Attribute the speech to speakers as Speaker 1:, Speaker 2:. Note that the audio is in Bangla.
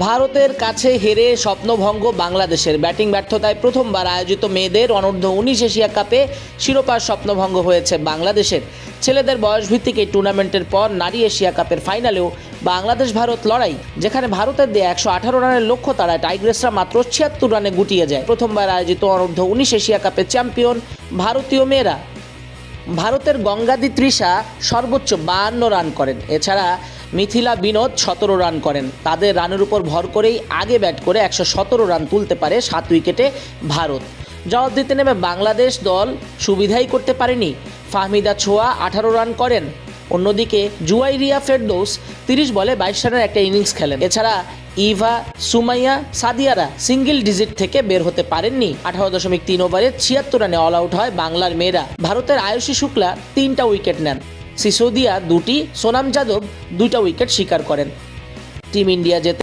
Speaker 1: ভারতের কাছে হেরে স্বপ্নভঙ্গ বাংলাদেশের। ব্যাটিং ব্যর্থতায় প্রথমবার আয়োজিত মেয়েদের অনূর্ধ্ব উনিশ এশিয়া কাপে শিরোপার স্বপ্নভঙ্গ হয়েছে বাংলাদেশের। ছেলেদের বয়সভিত্তিক এই টুর্নামেন্টের পর নারী এশিয়া কাপের ফাইনালেও বাংলাদেশ ভারত লড়াই, যেখানে ভারতের দিয়ে একশো আঠারো রানের লক্ষ্য তাড়ায় টাইগ্রেসরা মাত্র ছিয়াত্তর রানে গুটিয়ে যায়। প্রথমবার আয়োজিত অনূর্ধ্ব উনিশ এশিয়া কাপের চ্যাম্পিয়ন ভারতীয় মেয়েরা। ভারতের গঙ্গাদি তৃষা সর্বোচ্চ বাহান্ন রান করেন। এছাড়া মিথিলা বিনোদ সতেরো রান করেন। তাদের রানের উপর ভর করেই আগে ব্যাট করে একশো সতেরো রান তুলতে পারে সাত উইকেটে ভারত। জবাব দিতে নেমে বাংলাদেশ দল সুবিধাই করতে পারেনি। ফাহমিদা ছোয়া আঠারো রান করেন। অন্যদিকে জুয়াইরিয়া ফেরদৌস তিরিশ বলে বাইশ রানের একটা ইনিংস খেলেন। এছাড়া ইভা, সুমাইয়া, সাদিয়ারা সিঙ্গেল ডিজিট থেকে বের হতে পারেননি। আঠারো দশমিক তিন ওভারে ছিয়াত্তর রানে অল আউট হয় বাংলার মেয়েরা। ভারতের আয়ুষী শুক্লা তিনটা উইকেট নেন। সিসোদিয়া দুটি সোনাম যাদব দুইটা উইকেট শিকার করেন। টিম ইন্ডিয়া যেতে